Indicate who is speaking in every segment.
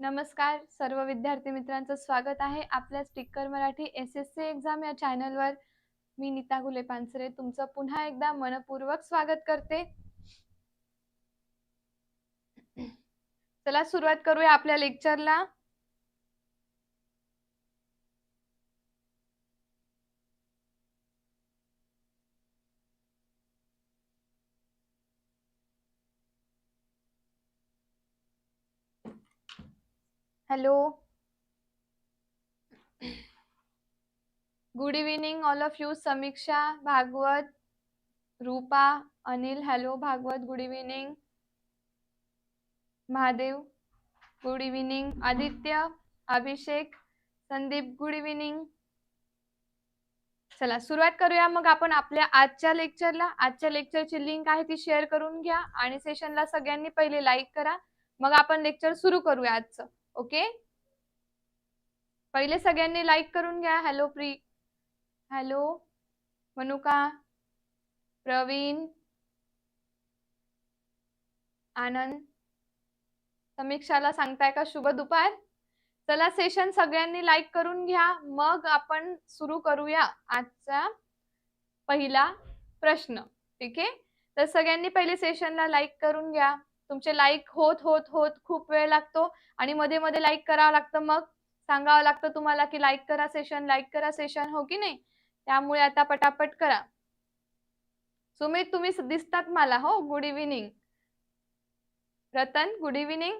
Speaker 1: नमस्कार सर्व विद्यार्थी मित्रांचं स्वागत आहे आपल्या sticker Marathi S S C exam या चॅनलवर. मी नीता गुले पानसरे तुमचं पुन्हा एकदा मनपूर्वक स्वागत करते. चला सुरुवात करूया आपल्या लेक्चरला. Hello good evening all of you Samiksha Bhagwat Rupa Anil hello Bhagwat good evening Mahadev good evening Aditya Abhishek Sandeep good evening चला सुरुवात करूया. मग आपण आपल्या आजच्या लेक्चरला आजच्या लेक्चरची लिंक आहे ती शेअर करून घ्या. आणि सेशनला सगळ्यांनी पहिले लाईक करा. मग आपण लेक्चर सुरू करूया आजचं. ओके? पहिले सगळ्यांनी लाईक करून घ्या. हॅलो प्री हॅलो मनुका प्रवीण आनंद. समीक्षाला सांगताय का शुभ दुपार? चला सेशन सगळ्यांनी लाईक करून घ्या. मग आपण सुरू करूया आजचा पहिला प्रश्न. ठीक आहे? तर सगळ्यांनी पहिले सेशनला लाईक करून घ्या. तुमचे लाईक होत होत होत खूप वेळ लागतो आणि मध्ये मध्ये लाईक करावं लागतं. मग सांगावं लागतं तुम्हाला की लाईक करा सेशन लाईक करा सेशन हो की नाही? त्यामुळे आता पटापट करा. सुमित तुम्ही दिसतात मला हो? Good evening Ratan good evening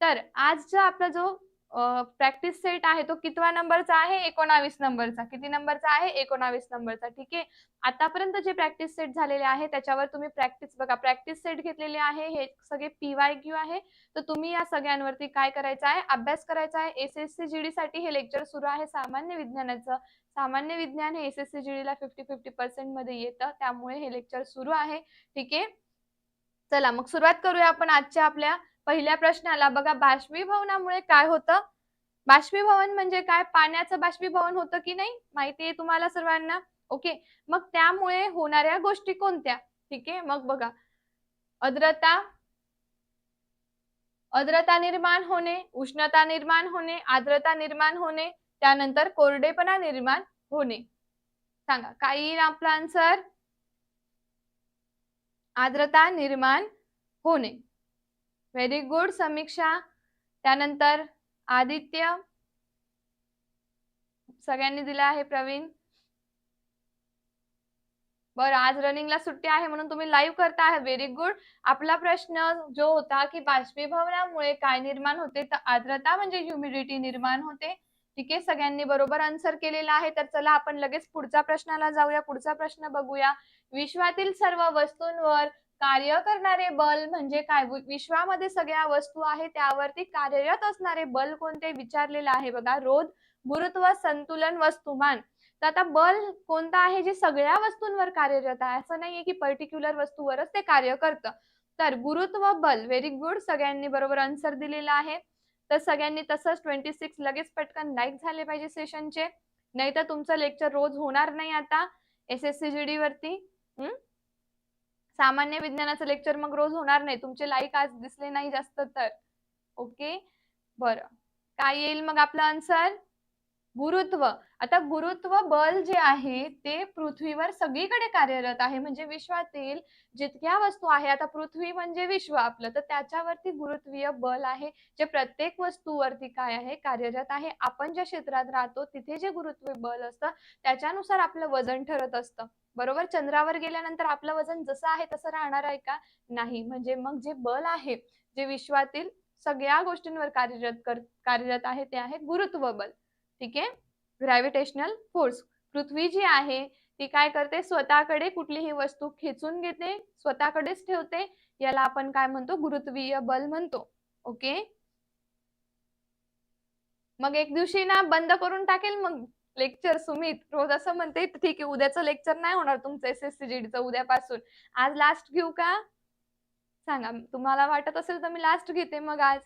Speaker 1: तर आजचा आपला जो प्रॅक्टिस सेट आहे तो कितवा नंबरचा आहे? एकोणावीस नंबरचा. किती नंबरचा आहे? एकोणावीस नंबरचा. ठीक आहे? आतापर्यंत जे प्रॅक्टिस सेट झालेले आहे त्याच्यावर तुम्ही प्रॅक्टिस बघा. प्रॅक्टिस सेट घेतलेले आहे हे सगळे पीवाय क्यू आहे. तर तुम्ही या सगळ्यांवरती काय करायचं आहे? अभ्यास करायचा आहे. S S C G D साठी हे लेक्चर सुरू आहे सामान्य विज्ञानाचं. सामान्य विज्ञान हे S S C G D ला फिफ्टी फिफ्टी पर्सेंटमध्ये येतं. त्यामुळे हे लेक्चर सुरू आहे. ठीक आहे? चला मग सुरुवात करूया आपण आजच्या आपल्या पहिल्या प्रश्नाला. बघा बाष्पीभवनामुळे काय होतं? बाष्पीभवन म्हणजे काय? पाण्याचं बाष्पीभवन होतं की नाही? माहिती आहे तुम्हाला सर्वांना? ओके. मग त्यामुळे होणाऱ्या गोष्टी कोणत्या? ठीक आहे मग बघा. आर्द्रता आर्द्रता निर्माण होणे उष्णता निर्माण होणे आर्द्रता निर्माण होणे त्यानंतर कोरडेपणा निर्माण होणे. सांगा काय येईल आपला आन्सर आर्द्रता निर्माण होणे. Very good Samiksha. त्यानंतर आदित्य. सगळ्यांनी दिला आहे प्रवीण. बरं आज रनिंगला सुट्टी आहे म्हणून तुम्ही लाईव्ह करता आहे. व्हेरी गुड आपला प्रश्न जो होता की बाष्पीभवनामुळे काय निर्माण होते? तर आर्द्रता म्हणजे ह्युमिडिटी निर्माण होते. ठीक आहे सगळ्यांनी बरोबर आन्सर केलेला आहे. तर चला आपण लगेच पुढच्या प्रश्नाला जाऊया. पुढचा प्रश्न बघूया. विश्वातील सर्व वस्तूंवर कार्य करणारे बल म्हणजे काय? विश्वामध्ये सगळ्या वस्तू आहे त्यावरती कार्यरत असणारे बल कोणते विचारलेलं आहे? बघा रोध गुरुत्व संतुलन वस्तुमान. तर आता बल कोणता आहे? जे सगळ्या वस्तूंवर कार्यरत आहे. असं नाहीये की पर्टिक्युलर वस्तूवरच ते कार्य करतं. तर गुरुत्व बल व्हेरी गुड सगळ्यांनी बरोबर आन्सर दिलेला आहे. तर सगळ्यांनी तसंच ट्वेंटी सिक्स लगेच पटकन लाईक झाले पाहिजे सेशनचे नाही तर तुमचं लेक्चर रोज होणार नाही आता. S S C G D वरती. सामान्य विज्ञानाचं लेक्चर मग रोज होणार नाही. तुमचे लाईक आज दिसले नाही जास्त तर. ओके बरं. काय येईल मग आपला आन्सर गुरुत्व. आता गुरुत्व बल जे आहे ते पृथ्वीवर सगळीकडे कार्यरत आहे. म्हणजे विश्वातील जितक्या वस्तू आहे आता पृथ्वी म्हणजे विश्व आपलं. तर त्याच्यावरती गुरुत्वीय बल आहे. जे प्रत्येक वस्तूवरती काय आहे कार्यरत आहे. आपण ज्या क्षेत्रात राहतो तिथे जे गुरुत्व बल असतं त्याच्यानुसार आपलं वजन ठरत असतं. बरोबर? चंद्रावर गेल्यानंतर आपलं वजन जसं आहे तसं राहणार आहे का? नाही. म्हणजे मग जे बल आहे जे विश्वातील सगळ्या गोष्टींवर कार्यरत कर कार्यरत आहे ते आहे गुरुत्व बल. ठीक आहे? ग्रॅव्हिटेशनल फोर्स पृथ्वी जी आहे ती काय करते? स्वतःकडे कुठलीही वस्तू खेचून घेते स्वतःकडेच ठेवते. याला आपण काय म्हणतो? गुरुत्वीय बल म्हणतो. ओके मग एक दिवशी ना बंद करून टाकेल मग. लेक्चर सुमित रोज असं म्हणते ठीक आहे उद्याचं लेक्चर नाही होणार तुमचं एस एस सी जीडीचं उद्यापासून. आज लास्ट घेऊ का? सांगा तुम्हाला वाटत असेल तर मी लास्ट घेते मग आज.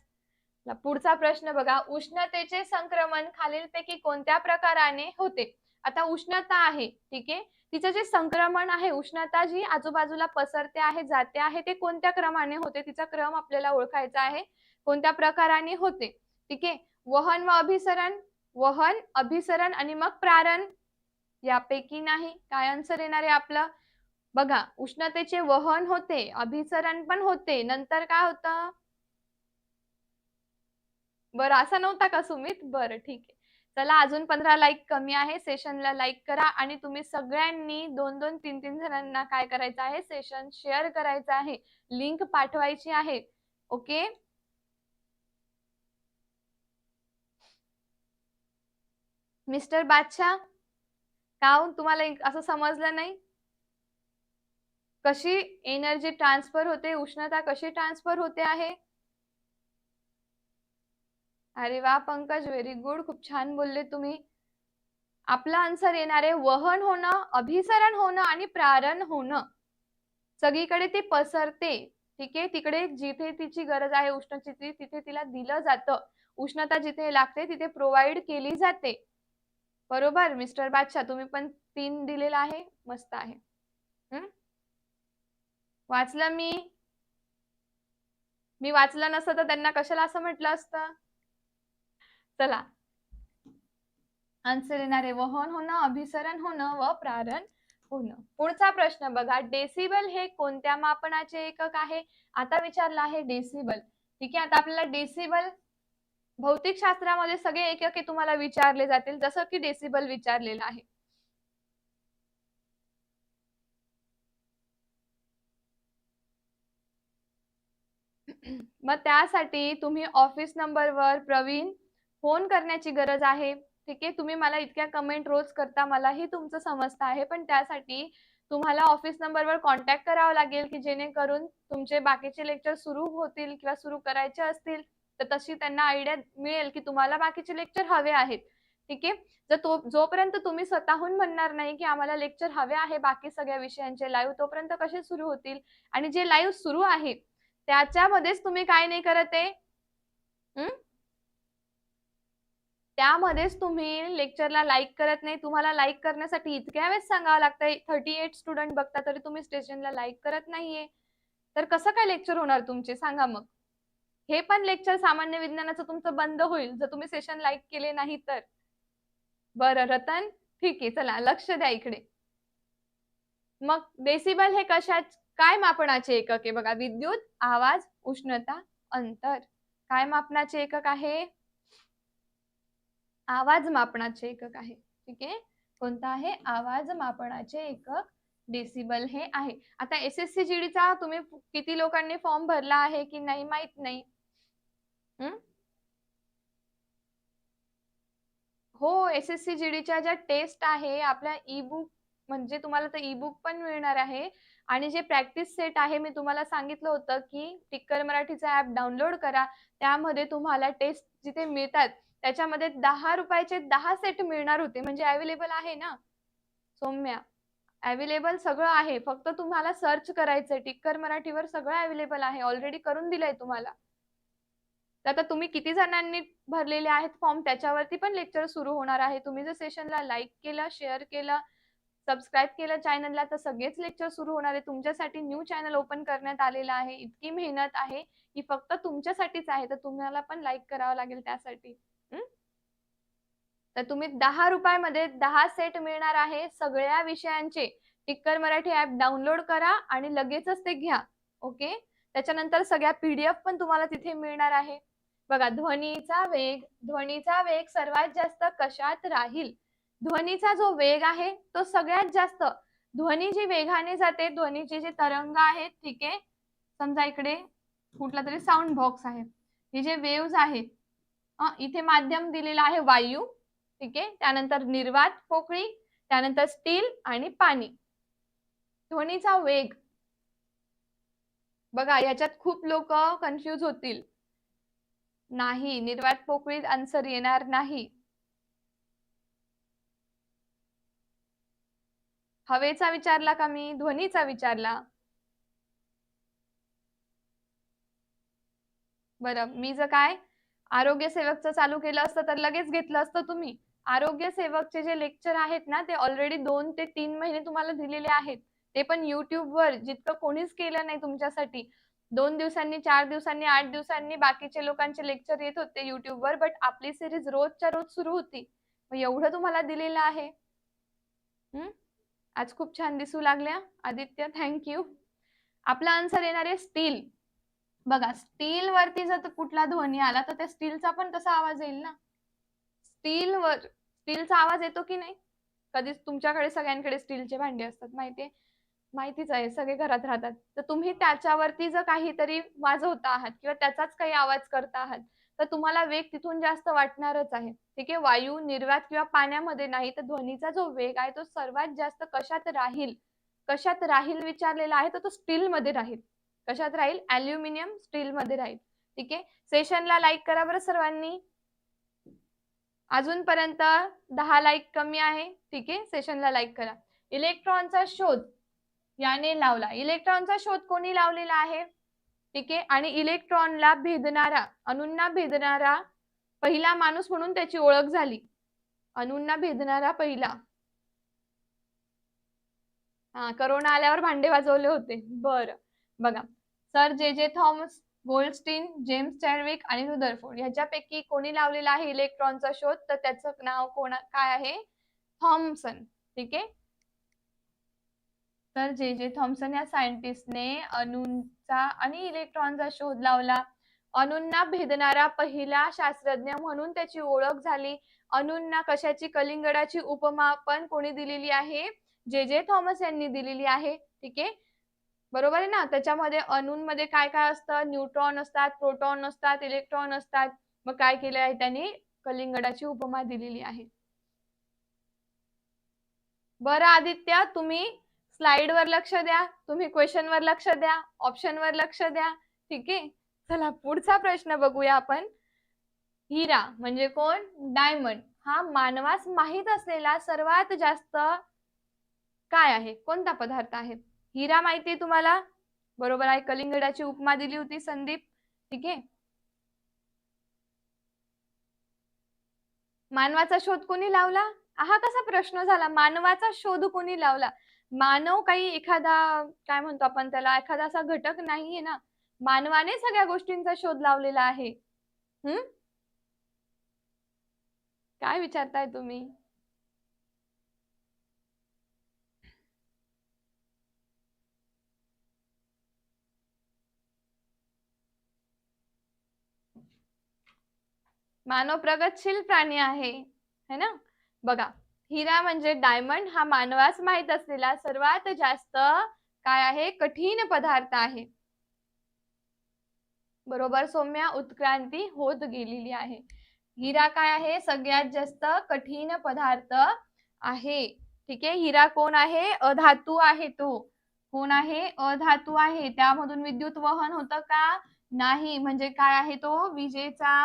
Speaker 1: पुढचा प्रश्न बघा उष्णतेचे संक्रमण खालीलपैकी कोणत्या प्रकाराने होते? आता उष्णता आहे ठीक आहे? तिचं जे संक्रमण आहे उष्णता जी आजूबाजूला पसरते आहे जाते आहे ते कोणत्या क्रमाने होते? तिचा क्रम आपल्याला ओळखायचा आहे कोणत्या प्रकाराने होते? ठीक आहे? वहन व अभिसरण वहन अभिसरण आणि मग प्रारण यापैकी नाही. काय आन्सर येणार आहे आपलं? बघा उष्णतेचे वहन होते अभिसरण पण होते. नंतर काय होतं? बरं असा नव्हता का सुमित? बरं ठीक आहे. चला अजून पंधरा लाईक कमी आहे. सेशनला लाईक करा आणि तुम्ही सगळ्यांनी दोन दोन तीन तीन जणांना काय करायचं आहे? सेशन शेअर करायचं आहे. लिंक पाठवायची आहे. ओके मिस्टर बादशाह काहून तुम्हाला असं समजलं नाही? कशी एनर्जी ट्रान्सफर होते उष्णता कशी ट्रान्सफर होते आहे? अरे वा पंकज व्हेरी गुड खूप छान बोलले तुम्ही. आपला आन्सर येणार आहे वहन होणं अभिसरण होणं आणि प्रारण होणं. सगळीकडे ते पसरते. ठीक आहे? तिकडे जिथे तिची गरज आहे उष्णतेची तिथे तिला दिलं जातं. उष्णता जिथे लागते तिथे प्रोव्हाइड केली जाते. बरोबर मिस्टर बादशाह तुम्ही पण तीन दिलेला आहे. मस्त आहे. हम्म वाचलं मी. मी वाचलं नसतं तर त्यांना कशाला असं म्हटलं असतं? चला. आन्सर येणारे वहन होणं अभिसरण होणं व प्रारण होणं. पुढचा प्रश्न बघा डेसिबल हे कोणत्या मापनाचे एकक आहे? आता विचारलं आहे डेसिबल ठीक आहे आता आपल्याला डेसिबल भौतिक शास्त्रामध्ये सगळे एकके तुम्हाला विचारले जातील जसं की डेसिबल विचारलेलं आहे. मग त्यासाठी तुम्ही ऑफिस नंबरवर प्रवीण फोन करण्याची गरज आहे. ठीक आहे? तुम्ही मला इतक्या कमेंट रोज करता मलाही तुमचं समजतं आहे. पण त्यासाठी तुम्हाला ऑफिस नंबरवर कॉन्टॅक्ट करावं लागेल की जेणेकरून तुमचे बाकीचे लेक्चर सुरू होतील किंवा सुरू करायचे असतील. तर तशी त्यांना आयडिया मिळेल की तुम्हाला बाकीचे लेक्चर हवे आहेत. ठीक आहे? जर तो जोपर्यंत तुम्ही स्वतःहून म्हणणार नाही की आम्हाला लेक्चर हवे आहे बाकी सगळ्या विषयांचे लाईव्ह तोपर्यंत कसे सुरू होतील? आणि जे लाईव्ह सुरू आहे त्याच्यामध्येच तुम्ही काय नाही करत आहे? त्यामध्येच तुम्ही लेक्चरला लाईक करत नाही. तुम्हाला लाईक करण्यासाठी इतक्या वेळेस सांगावं लागतंय. थर्टी एट स्टुडंट बघता तरी तुम्ही स्टेशनला लाईक करत नाहीये. तर कसं काय लेक्चर होणार तुमचे? सांगा मग. हे पण लेक्चर सामान्य विज्ञानाचं तुमचं बंद होईल. जर तुम्ही सेशन लाईक केले नाही तर. बरं रतन. ठीक आहे चला लक्ष द्या इकडे. मग डेसिबल हे कशा काय मापनाचे एकक आहे? बघा विद्युत आवाज उष्णता अंतर. काय मापनाचे एकक आहे? आवाज मापनाचे एकक आहे. ठीक आहे? कोणता आहे? आवाज मापनाचे एकक डेसिबल हे आहे. आता एस एस सी जीडीचा तुम्ही किती लोकांनी फॉर्म भरला आहे की नाही माहीत नाही. हो? एस एस सी जीडीच्या ज्या टेस्ट आहे आपल्या ई बुक म्हणजे तुम्हाला तर ई बुक पण मिळणार आहे. आणि जे प्रॅक्टिस सेट आहे मी तुम्हाला सांगितलं होतं की टिक्कर मराठीचा ऍप डाउनलोड करा. त्यामध्ये तुम्हाला टेस्ट जिथे मिळतात त्याच्यामध्ये दहा रुपयाचे दहा सेट मिळणार होते. म्हणजे अवेलेबल आहे ना? सौम्या अवेलेबल सगळं आहे. फक्त तुम्हाला सर्च करायचंय. टिक्कर मराठीवर सगळं अवेलेबल आहे. ऑलरेडी करून दिलंय तुम्हाला. तर आता तुम्ही किती जणांनी भरलेले आहेत फॉर्म त्याच्यावरती पण लेक्चर सुरू होणार आहे. तुम्ही जर सेशनला लाईक केलं शेअर केलं सबस्क्राईब केलं चॅनलला तर सगळेच लेक्चर सुरू होणार आहे. तुमच्यासाठी न्यू चॅनल ओपन करण्यात आलेलं आहे. इतकी मेहनत आहे की फक्त तुमच्यासाठीच आहे. तर तुम्हाला पण लाईक करावं लागेल त्यासाठी. तर तुम्ही दहा रुपयामध्ये दहा सेट मिळणार आहे. सगळ्या विषयांचे टिक्कर मराठी ऍप डाउनलोड करा आणि लगेचच ते घ्या. ओके त्याच्यानंतर सगळ्या पीडीएफ पण तुम्हाला तिथे मिळणार आहे. बघा ध्वनीचा वेग ध्वनीचा वेग सर्वात जास्त कशात राहील? ध्वनीचा जो वेग आहे तो सगळ्यात जास्त. ध्वनी जी वेगाने जाते ध्वनीचे जे तरंग आहेत ठीक आहे? समजा इकडे कुठला तरी साऊंड बॉक्स आहे. हे जे वेव्स आहेत इथे माध्यम दिलेलं आहे वायू ठीक आहे? त्यानंतर निर्वात पोकळी त्यानंतर स्टील आणि पाणी. ध्वनीचा वेग. बघा याच्यात खूप लोक कन्फ्यूज होतील. नाही निर्वात पोकळीत आन्सर येणार नाही. हवेचा विचारला का मी? ध्वनीचा विचारला. बरं मी जर काय आरोग्य सेवकचं चालू केलं असतं तर लगेच घेतलं असतं तुम्ही. आरोग्य सेवकचे जे लेक्चर आहेत ना ते ऑलरेडी दोन ते तीन महिने तुम्हाला दिलेले आहेत. ते पण युट्यूबवर जितकं कोणीच केलं नाही तुमच्यासाठी दोन दिवसांनी चार दिवसांनी आठ दिवसांनी बाकीचे लोकांचे लेक्चर येत होते युट्यूबवर बट आपली सिरीज रोजच्या रोज सुरू होती. मग एवढं तुम्हाला दिलेलं आहे. हम्म आज खूप छान दिसू लागल्या. आदित्य थँक्यू आपला आन्सर येणार आहे स्टील बघा स्टील वरती जर कुठला ध्वनी आला तर त्या स्टीलचा पण तसा आवाज येईल ना? स्टील वर स्टीलचा आवाज येतो की नाही? कधीच तुमच्याकडे सगळ्यांकडे स्टीलचे भांडे असतात माहितीये? माहितीच आहे सगळे घरात राहतात. तर तुम्ही त्याच्यावरती जर काहीतरी वाजवता आहात किंवा त्याचाच काही आवाज करता आहात तर तुम्हाला वेग तिथून जास्त वाटणारच आहे. ठीक आहे? वायू निर्वात किंवा पाण्यामध्ये नाही तर ध्वनीचा जो वेग आहे तो सर्वात जास्त कशात राहील? कशात राहील विचारलेला आहे तर तो स्टील मध्ये राहील. कशात राहील? अल्युमिनियम स्टील मध्ये राहील. ठीक आहे? सेशनला लाईक करा बरं सर्वांनी. अजूनपर्यंत दहा लाईक कमी आहे. ठीक आहे? सेशनला लाईक करा. इलेक्ट्रॉनचा शोध. याने लावला. इलेक्ट्रॉनचा शोध कोणी लावलेला आहे? ठीक आहे. आणि इलेक्ट्रॉनला भेदणारा अणूंना भेदणारा पहिला माणूस म्हणून त्याची ओळख झाली. अणूंना भेदणारा पहिला. हा करोना आल्यावर भांडे वाजवले होते. बर. बघा. Sir J J Thomas Goldstein James Chadwick आणि रुदरफोर्ड ह्याच्यापैकी कोणी लावलेला आहे इलेक्ट्रॉनचा शोध? तर त्याचं नाव कोणा काय आहे? थॉम्सन. ठीक आहे. तर जे जे थॉम्सन या सायंटिस्टने अणूंचा आणि इलेक्ट्रॉनचा शोध लावला अणूंना भेदणारा पहिला शास्त्रज्ञ म्हणून त्याची ओळख झाली. अणूंना कशाची कलिंगडाची उपमा पण कोणी दिलेली आहे? जे जे थॉमस यांनी दिलेली आहे. ठीक आहे? बरोबर आहे ना? त्याच्यामध्ये अणूंमध्ये काय काय असतं? न्यूट्रॉन असतात प्रोटॉन असतात इलेक्ट्रॉन असतात. मग काय केलं आहे त्यांनी? कलिंगडाची उपमा दिलेली आहे. बरं आदित्य तुम्ही स्लाइड वर लक्ष द्या तुम्ही क्वेश्चन वर लक्ष द्या ऑप्शन वर लक्ष द्या ठीक आहे? चला पुढचा प्रश्न बघूया आपण. हिरा म्हणजे कोण? डायमंड. हा मानवास माहीत असलेला सर्वात जास्त काय आहे? कोणता पदार्थ आहे? हिरा माहिती आहे तुम्हाला? बरोबर आहे कलिंगडाची उपमा दिली होती संदीप. ठीक आहे? मानवाचा शोध कोणी लावला? हा कसा प्रश्न झाला? मानवाचा शोध कोणी लावला? मानव काही एखादा काय म्हणतो आपण त्याला एखादा असा घटक नाहीये ना. मानवाने सगळ्या गोष्टींचा शोध लावलेला आहे. हम्म काय विचारताय तुम्ही? मानव प्रगतशील प्राणी आहे. है ना? बघा हिरा म्हणजे डायमंड हा मानवास माहीत असलेला सर्वात जास्त काय आहे? कठीण पदार्थ आहे. बरोबर सौम्या उत्क्रांती होत गेलेली आहे. हिरा काय आहे? सगळ्यात जास्त कठीण पदार्थ आहे. ठीक आहे हिरा कोण आहे? अधातू आहे तो. कोण आहे? अधातू आहे. त्यामधून विद्युत वहन होतं का? नाही. म्हणजे काय आहे तो? विजेचा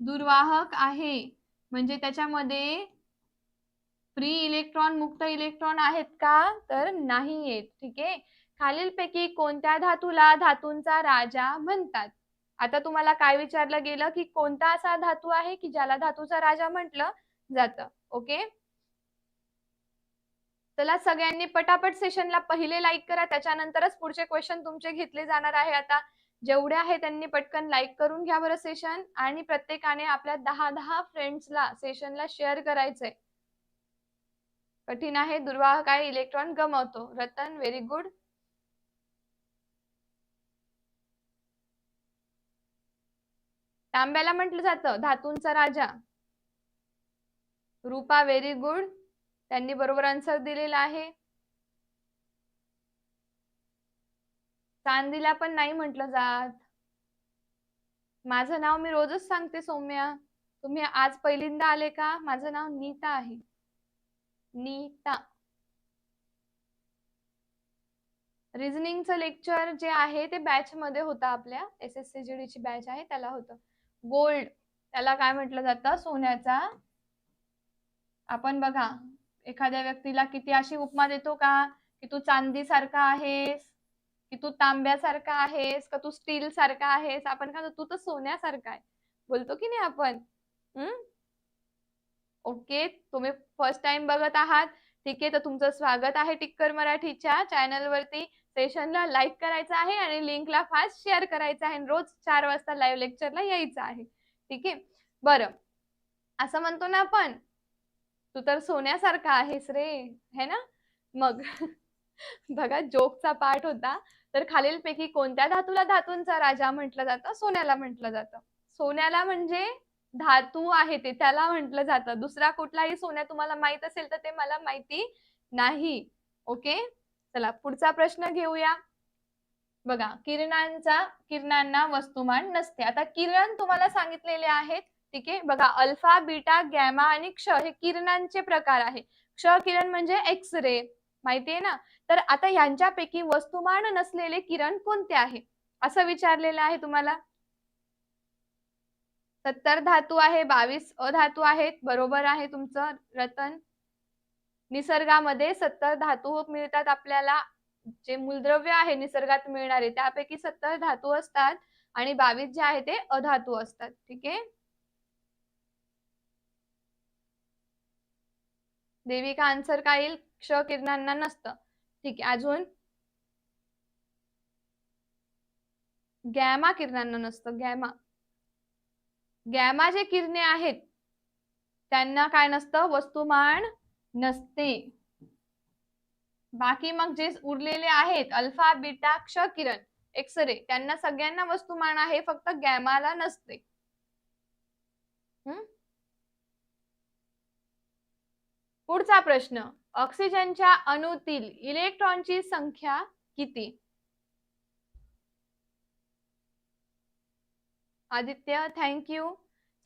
Speaker 1: दुर्वाहक आहे. म्हणजे त्याच्यामध्ये फ्री इलेक्ट्रॉन मुक्त इलेक्ट्रॉन आहेत का? तर नाही आहेत ठीक आहे? खालीलपैकी कोणत्या धातूला धातूंचा राजा म्हणतात? आता तुम्हाला काय विचारलं गेलं की कोणता असा धातू आहे की ज्याला धातूचा राजा म्हटलं जात? ओके? चला सगळ्यांनी पटापट सेशनला पहिले लाईक करा. त्याच्यानंतरच पुढचे क्वेश्चन तुमचे घेतले जाणार आहे आता. जेवढे आहे त्यांनी पटकन लाईक करून घ्या बरं सेशन आणि प्रत्येकाने आपल्या दहा दहा फ्रेंड्सला सेशनला शेअर करायचंय. कठीण आहे दुर्वाहक आहे इलेक्ट्रॉन गमावतो. रतन व्हेरी गुड तांब्याला म्हटलं जातं धातूंचा राजा. रूपा व्हेरी गुड त्यांनी बरोबर आन्सर दिलेला आहे. चांदीला पण नाही म्हटलं जात. माझं नाव मी रोजच सांगते सौम्या. तुम्ही आज पहिल्यांदा आले का? माझं नाव नीता आहे. नीता. रिझनिंगचं लेक्चर जे आहे ते बॅच मध्ये होतं आपल्या. S S C G D ची बॅच आहे त्याला होतं. गोल्ड. त्याला काय म्हटलं जातं? सोन्याचा. आपण बघा एखाद्या व्यक्तीला किती अशी उपमा देतो का? की तू चांदी सारखा आहेस. की तू तांब्यासारखा आहेस का तू स्टील सारखा आहेस? आपण का तू तर सोन्यासारखा आहे. बोलतो की नाही आपण? हम्म ओके तुम्ही फर्स्ट टाइम बघत आहात. ठीक आहे तर तुमचं स्वागत आहे टिक्कर मराठीच्या चॅनलवरती सेशनला लाईक करायचं आहे आणि लिंकला फास्ट शेअर करायचं आहे. रोज चार वाजता लाईव्ह लेक्चरला यायचं आहे. ठीक आहे? बरं. असं म्हणतो ना आपण तू तर सोन्यासारखा आहेस रे. है ना? मग बघा जोकचा पाठ होता. तर खालीलपैकी कोणत्या धातूला धातूंचा राजा म्हटलं जातं? सोन्याला म्हटलं जातं. सोन्याला म्हणजे धातू आहे ते त्याला म्हटलं जातं. दुसरा कुठलाही सोन्या तुम्हाला माहीत असेल तर ते मला माहिती नाही. ओके? चला पुढचा प्रश्न घेऊया. बघा किरणांचा किरणांना वस्तुमान नसते. आता किरण तुम्हाला सांगितलेले आहेत ठीक आहे? बघा अल्फा बीटा गॅमा आणि क्ष हे किरणांचे प्रकार आहे. क्ष किरण म्हणजे एक्स रे माहितीये ना? तर आता यांच्यापैकी वस्तुमान नसलेले किरण कोणते आहे? असं विचारलेलं आहे तुम्हाला? सत्तर धातू आहे बावीस अधातू आहेत बरोबर आहे तुमचं रतन. निसर्गामध्ये सत्तर धातू मिळतात आपल्याला. जे मूलद्रव्य आहे निसर्गात मिळणारे त्यापैकी सत्तर धातू असतात आणि बावीस जे आहे ते अधातू असतात. ठीक आहे? देविका आन्सर काय येईल क्ष किरणांना नसतं. ठीक आहे अजून? गॅमा किरणांना नसतं गॅमा. गॅमा जे किरणे आहेत त्यांना काय नसतं? वस्तुमान नसते. बाकी मग जे उरलेले आहेत अल्फा बीटा क्ष किरण एक्सरे त्यांना सगळ्यांना वस्तुमान आहे फक्त गॅमाला नसते. पुढचा प्रश्न. ऑक्सिजनच्या अणूतील इलेक्ट्रॉनची संख्या किती? आदित्य थँक्यू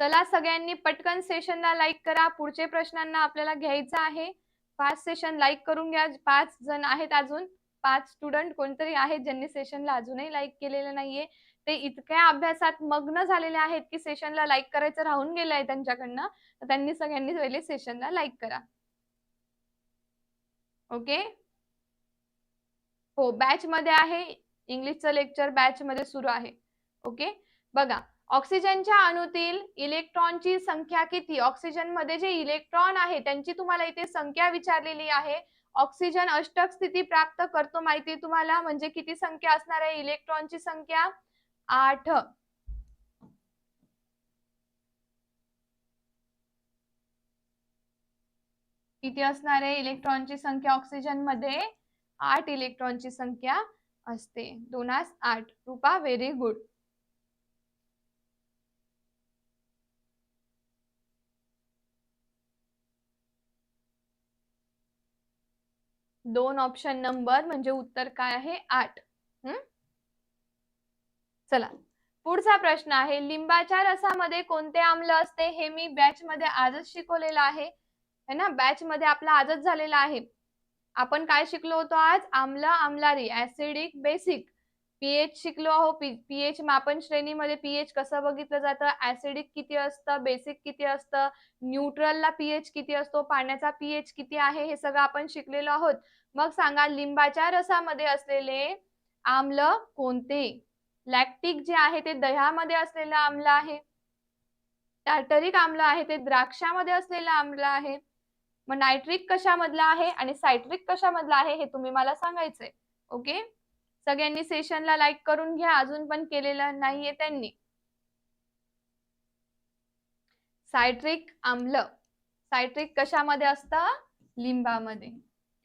Speaker 1: चला सगळ्यांनी पटकन सेशनला लाईक करा. पुढचे प्रश्नांना आपल्याला घ्यायचं आहे. पाच सेशन लाईक करून घ्या. पाच जण आहेत अजून. पाच स्टुडंट कोणतरी आहेत ज्यांनी सेशनला अजूनही लाईक केलेलं नाहीये. ते इतक्या अभ्यासात मग्न झालेले आहेत की सेशनला लाईक करायचं राहून गेलं आहे त्यांच्याकडनं. तर त्यांनी सगळ्यांनी पहिले सेशनला लाईक करा. ओके? हो बॅच मध्ये आहे. इंग्लिशचं लेक्चर बॅच मध्ये सुरू आहे. ओके? बघा ऑक्सिजनच्या अणुतील इलेक्ट्रॉनची संख्या किती? ऑक्सिजनमध्ये जे इलेक्ट्रॉन आहे त्यांची तुम्हाला इथे संख्या विचारलेली आहे. ऑक्सिजन अष्टक स्थिती प्राप्त करतो माहिती तुम्हाला? म्हणजे किती संख्या असणार आहे? इलेक्ट्रॉनची संख्या आठ. किती असणार आहे इलेक्ट्रॉनची संख्या ऑक्सिजनमध्ये आठ इलेक्ट्रॉनची संख्या असते. दोनास आठ. Rupa very good. दोन ऑप्शन नंबर म्हणजे उत्तर काय आहे? आठ. हम्म चला. पुढचा प्रश्न आहे लिंबाच्या रसामध्ये कोणते आम्ल असते हे मी बॅच मध्ये आजच शिकवलेलं आहे. है ना? बॅच मध्ये आपला आजच झालेला आहे. आपण काय शिकलो होतो आज? आम्ल आम्लारी ऍसिडिक बेसिक पीएच शिकलो आहो. पीएच मापन श्रेणीमध्ये पीएच कसं बघितलं जातं? ऍसिडिक किती असतं? बेसिक किती असतं? न्यूट्रलला पीएच किती असतो? पाण्याचा पीएच किती आहे? हे सगळं आपण शिकलेलो आहोत. मग सांगा लिंबाच्या रसामध्ये असलेले आम्ल कोणते? लॅक्टिक जे आहे ते दह्यामध्ये असलेलं आम्ल आहे. टार्टरिक आम्ल आहे ते द्राक्षामध्ये असलेलं आम्ल आहे. मग नायट्रिक कशामधला आहे आणि सायट्रिक कशामधला आहे हे तुम्ही मला सांगायचंय. ओके सगळ्यांनी सेशनला लाईक करून घ्या. अजून पण केलेलं नाहीये त्यांनी. सायट्रिक आम्ल. सायट्रिक कशामध्ये असतं? लिंबामध्ये.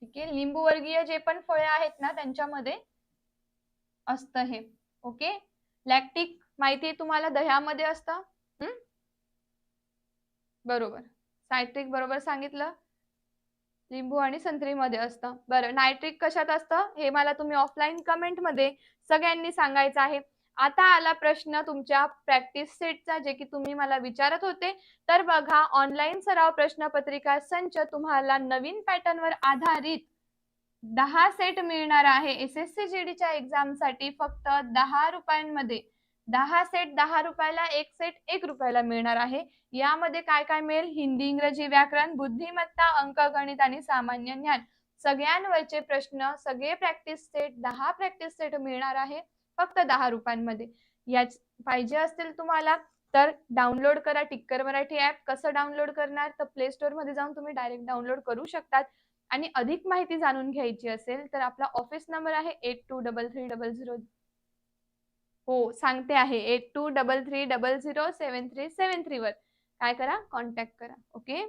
Speaker 1: ठीक आहे? लिंबू वर्गीय जे पण फळे आहेत ना त्यांच्यामध्ये असतं हे. ओके लॅक्टिक माहिती तुम्हाला दह्यामध्ये असतं? बरोबर. सायट्रिक बरोबर सांगितलं? लिंबू आणि संत्रीमध्ये असतं. बरं नायट्रिक कशात असतं? हे मला तुम्ही ऑफलाईन कमेंटमध्ये सगळ्यांनी सांगायचं आहे. आता आला प्रश्न तुमच्या प्रॅक्टिस सेटचा जे की तुम्ही मला विचारत होते. तर बघा ऑनलाईन सराव प्रश्नपत्रिका संच तुम्हाला नवीन पॅटर्नवर आधारित दहा सेट मिळणार आहे. एस एस सी जी डीच्या एक्झामसाठी फक्त दहा रुपयांमध्ये दहा सेट दहा रुपयाला एक सेट एक रुपयाला मिळणार आहे. यामध्ये काय काय मिळेल? हिंदी इंग्रजी व्याकरण बुद्धिमत्ता अंकगणित आणि सामान्य ज्ञान. सगळ्यांवरचे प्रश्न सगळे प्रॅक्टिस सेट दहा प्रॅक्टिस सेट मिळणार आहे फक्त दहा रुपयांमध्ये. याच पाहिजे असतील तुम्हाला तर डाउनलोड करा टिक्कर मराठी ऍप कसं डाउनलोड करणार? तर प्ले स्टोरमध्ये जाऊन तुम्ही डायरेक्ट डाउनलोड करू शकतात. आणि अधिक माहिती जाणून घ्यायची असेल तर आपला ऑफिस नंबर आहे eight two double three double zero हो सांगते आहे. Eight two double three double zero seven three seven three वर. काय करा? कॉन्टॅक्ट करा. ओके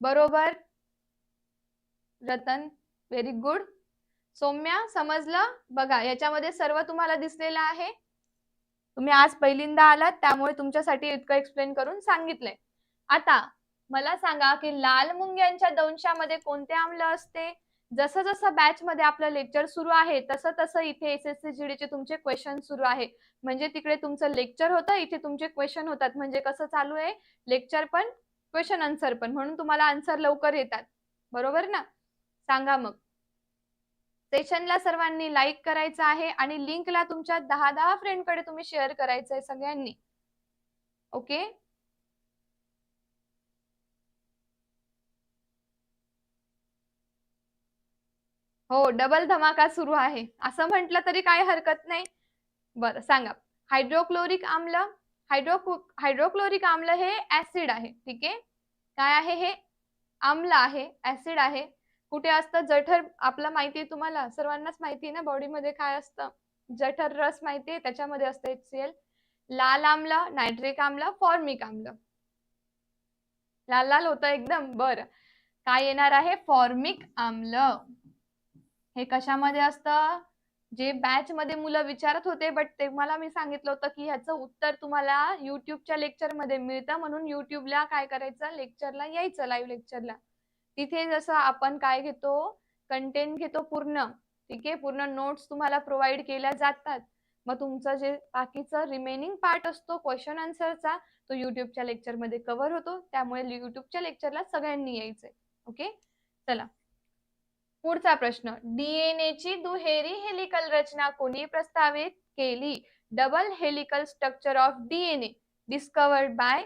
Speaker 1: बरोबर? रतन व्हेरी गुड सौम्या समजलं? बघा याच्यामध्ये सर्व तुम्हाला दिसलेलं आहे. तुम्ही आज पहिल्यांदा आलात त्यामुळे तुमच्यासाठी इतकं एक्सप्लेन करून सांगितलंय. आता मला सांगा की लाल मुंग्यांच्या दंशामध्ये कोणते आम्ल असते? जसं जसं बॅच मध्ये आपलं लेक्चर सुरू आहे तसं तसं इथे एस एस सी जी चे तुमचे क्वेश्चन सुरू आहे. म्हणजे तिकडे तुमचं लेक्चर होतं इथे तुमचे क्वेश्चन होतात. म्हणजे कसं चालू आहे? लेक्चर पण क्वेश्चन आन्सर पण. म्हणून तुम्हाला आन्सर लवकर येतात. बरोबर ना? सांगा मग. सेशनला सर्वांनी लाईक करायचं आहे आणि लिंकला तुमच्या दहा दहा फ्रेंडकडे तुम्ही शेअर करायचं आहे सगळ्यांनी. ओके हो डबल धमाका सुरू आहे. असं म्हटलं तरी काय हरकत नाही. बरं सांगा. हायड्रोक्लोरिक आम्ल हायड्रो हायड्रोक्लोरिक आम्ल हे ऍसिड आहे. ठीक आहे? काय आहे हे? आम्ल आहे. ऍसिड आहे. कुठे असतं? जठर आपलं माहिती आहे तुम्हाला? सर्वांनाच माहिती आहे ना? बॉडीमध्ये काय असतं? जठर रस माहिती आहे? त्याच्यामध्ये असतं एच सी एल लाल आम्ल नायट्रिक आम्ल फॉर्मिक आम्ल. लाल लाल होतं एकदम? बरं. काय येणार आहे? फॉर्मिक आम्ल. हे कशामध्ये असतं? जे बॅच मध्ये मुलं विचारत होते बट ते मला मी सांगितलं होतं की ह्याचं उत्तर तुम्हाला युट्यूबच्या लेक्चरमध्ये मिळतं. म्हणून युट्यूबला काय करायचं? लेक्चरला यायचं लाईव्ह लेक्चरला तिथे जसं आपण काय घेतो? कंटेंट घेतो पूर्ण. ठीक आहे? पूर्ण नोट्स तुम्हाला प्रोव्हाइड केल्या जातात. मग तुमचं जे बाकीचं रिमेनिंग पार्ट असतो क्वेश्चन आन्सरचा तो युट्यूबच्या लेक्चरमध्ये कव्हर होतो. त्यामुळे युट्यूबच्या लेक्चरला सगळ्यांनी यायचंय. ओके चला. पुढचा प्रश्न. डीएनए ची दुहेरी हेलिकल रचना कोणी प्रस्तावित केली? Double helical structure of DNA discovered by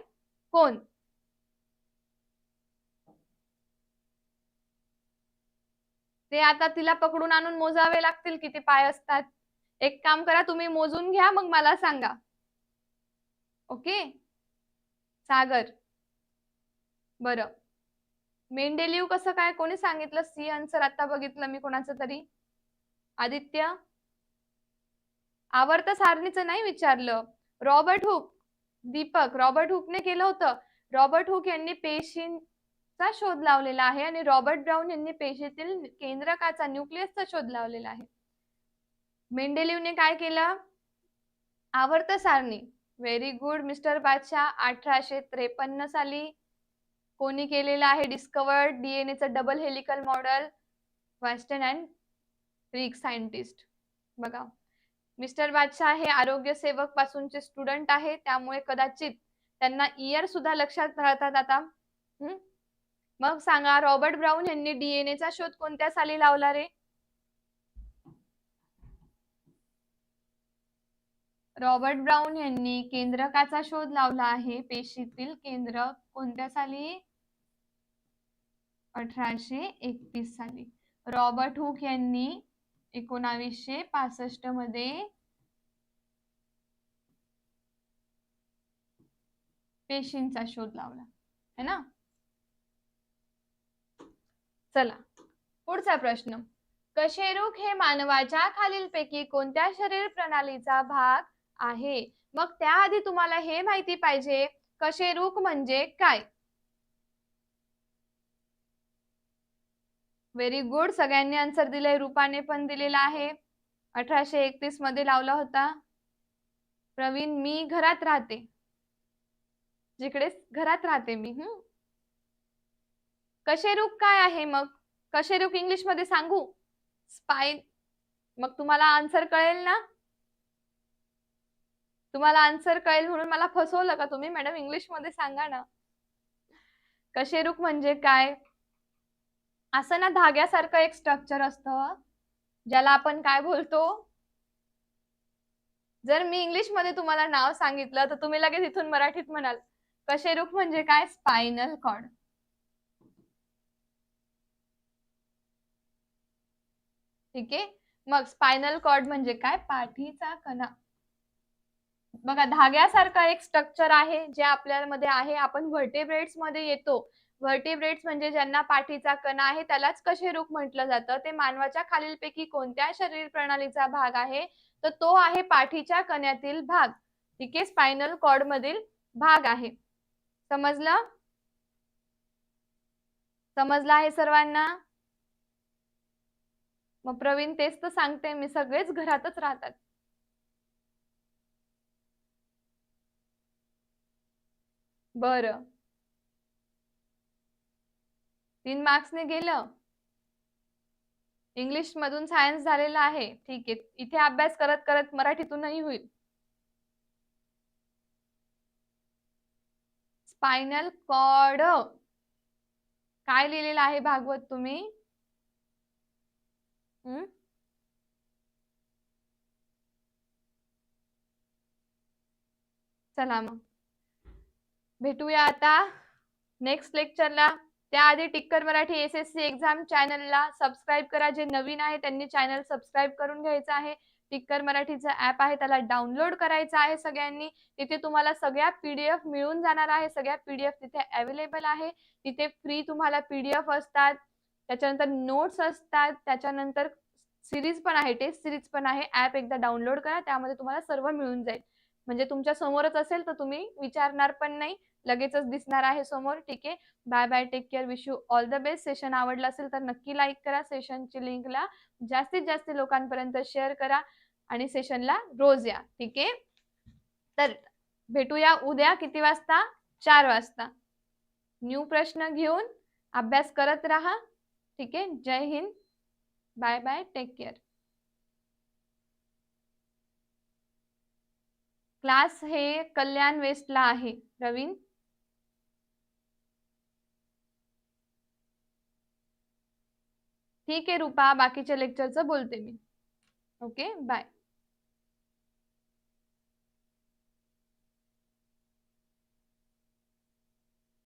Speaker 1: कोण? ते आता तिला पकडून आणून मोजावे लागतील किती पाय असतात. एक काम करा तुम्ही मोजून घ्या मग मला सांगा. ओके? सागर. बरं. मेंडेलिव्ह कसं काय? कोणी सांगितलं? सी आन्सर आता बघितलं मी कोणाचं तरी. आदित्य? आवर्त सारणीचं नाही विचारलं. Robert Hooke Deepak. रॉबर्ट हुकने केलं होतं. रॉबर्ट हुक यांनी पेशींचा शोध लावलेला आहे आणि रॉबर्ट ब्राऊन यांनी पेशीतील केंद्रकाचा न्यूक्लियसचा शोध लावलेला आहे. मेंडेलिव्हने काय केलं? आवर्त सारणी. Very good. मिस्टर बादशाह अठराशे त्रेपन्न साली कोणी केलेलं आहे discovered डीएनएचं double helical model western and Greek scientist बघा. मिस्टर बादशाह हे आरोग्य सेवक पासूनचे स्टुडंट आहे. त्यामुळे कदाचित त्यांना इयर सुद्धा लक्षात राहतात आता. मग सांगा रॉबर्ट ब्राऊन यांनी डीएनएचा शोध कोणत्या साली लावला रे? रॉबर्ट ब्राऊन यांनी केंद्रकाचा शोध लावला आहे? पेशीतील केंद्र कोणत्या साली? अठराशे एकतीस साली. रॉबर्ट हुक यांनी एकोणावीसशे पासष्टमध्ये पेशींचा शोध लावला. है ना? चला पुढचा प्रश्न. कशेरुक हे मानवाच्या खालीलपैकी कोणत्या शरीर प्रणालीचा भाग? आहे. मग त्याआधी तुम्हाला हे माहिती पाहिजे कशेरुक म्हणजे काय? व्हेरी गुड सगळ्यांनी आन्सर दिले रूपाने पण दिलेला आहे. अठराशे एकतीसमध्ये लावला होता. प्रवीण मी घरात राहते. जिकडे घरात राहते मी. हम्म कशेरुक काय आहे मग? कशेरुक इंग्लिशमध्ये सांगू? स्पाइन मग तुम्हाला आन्सर कळेल ना? तुम्हाला आन्सर कळेल म्हणून मला फसवलं का तुम्ही? मॅडम इंग्लिशमध्ये सांगा ना. कशेरुक म्हणजे काय? असं ना धाग्यासारखं एक स्ट्रक्चर असतं. ज्याला आपण काय बोलतो? जर मी इंग्लिशमध्ये तुम्हाला नाव सांगितलं तर तुम्ही लगेच इथून मराठीत म्हणाल. कशेरुक म्हणजे काय? स्पायनल कॉर्ड ठीक आहे? मग स्पायनल कॉर्ड म्हणजे काय? पाठीचा कणा. बघा धाग्यासारखा एक स्ट्रक्चर आहे जे आपल्यामध्ये आहे. आपण व्हर्टेब्रेट्समध्ये येतो. व्हर्टिब्रेट्स म्हणजे ज्यांना पाठीचा कणा आहे त्यालाच कशेरुक म्हटलं जातं? ते मानवाच्या खालीलपैकी कोणत्या शरीर प्रणालीचा भाग आहे? तर तो आहे पाठीच्या कण्यातील भाग. ठीक? आहे स्पायनल कॉर्ड मधील भाग आहे. समजलं? समजलं आहे सर्वांना? मग प्रवीण तेच तर सांगते. मी सगळेच घरातच राहतात. बर. तीन मार्क्सने गेलं. इंग्लिश मधून सायन्स झालेला आहे. ठीक आहे. इथे अभ्यास करत करत मराठीतूनही होईल. स्पायनल कॉर्ड काय लिहिलेलं आहे भागवत तुम्ही? हम्म? चला मग. भेटूया आता. नेक्स्ट लेक्चरला त्याआधी Tikkar Marathi S S C exam चॅनलला सबस्क्राईब करा. जे नवीन आहे त्यांनी चॅनल सबस्क्राईब करून घ्यायचं आहे. टिक्कर मराठीचं ऍप आहे त्याला डाउनलोड करायचं आहे सगळ्यांनी. तिथे तुम्हाला सगळ्या पीडीएफ मिळून जाणार आहे. सगळ्या पीडीएफ तिथे अवेलेबल आहे. तिथे फ्री तुम्हाला पीडीएफ असतात. त्याच्यानंतर नोट्स असतात. त्याच्यानंतर सिरीज पण आहे टेस्ट सिरीज पण आहे. ऍप एकदा डाउनलोड करा. त्यामध्ये तुम्हाला सर्व मिळून जाईल. म्हणजे तुमच्या समोरच असेल तर तुम्ही विचारणार पण नाही. लगेचच दिसणार आहे समोर. ठीक आहे. Bye bye take care wish you all the best session आवडलं असेल तर नक्की लाईक करा. सेशनची लिंकला जास्तीत जास्त लोकांपर्यंत शेअर करा आणि सेशनला रोज या. ठीक आहे? तर भेटूया उद्या किती वाजता? चार वाजता. न्यू प्रश्न घेऊन अभ्यास करत राहा. ठीक आहे? Jai Hind. Bye bye take care class हे कल्याण वेस्टला आहे. रवीन ठीक आहे रुपा. बाकीच्या लेक्चरचं बोलते मी. Okay bye